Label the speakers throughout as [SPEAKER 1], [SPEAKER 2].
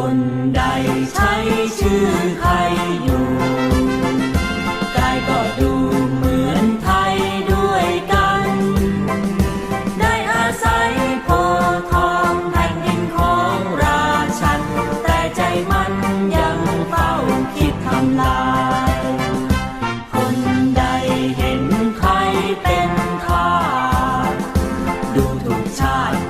[SPEAKER 1] คนใดใช้ชื่อใครอยู่กายก็ดูเหมือนไทยด้วยกัน ได้อาศัยโพทองแผ่นดินของราชัน แต่ใจมันยังเฝ้าคิดทำลาย คนใดเห็นใครเป็นข้าดูถูกชาติ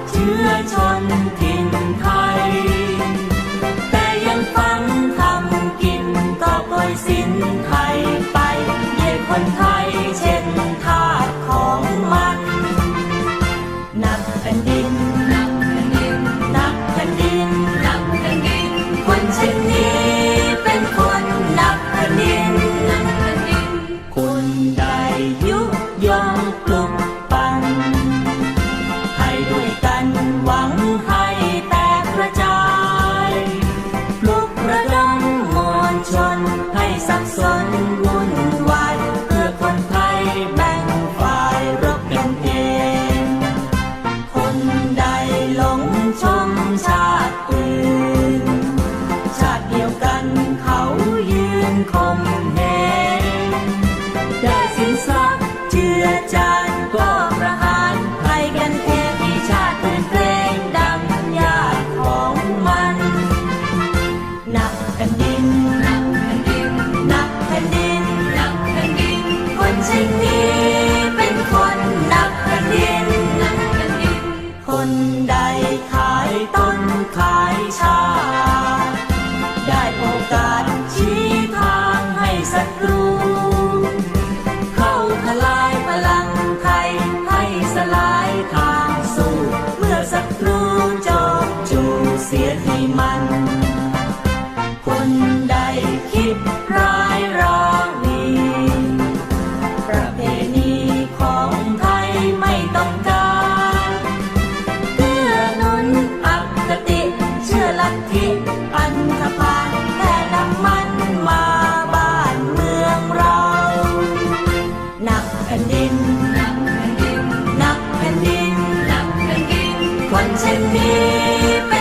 [SPEAKER 1] Sản ผ่นดินนักแผ่นดินนักแผ่นดินคนเช่นนี้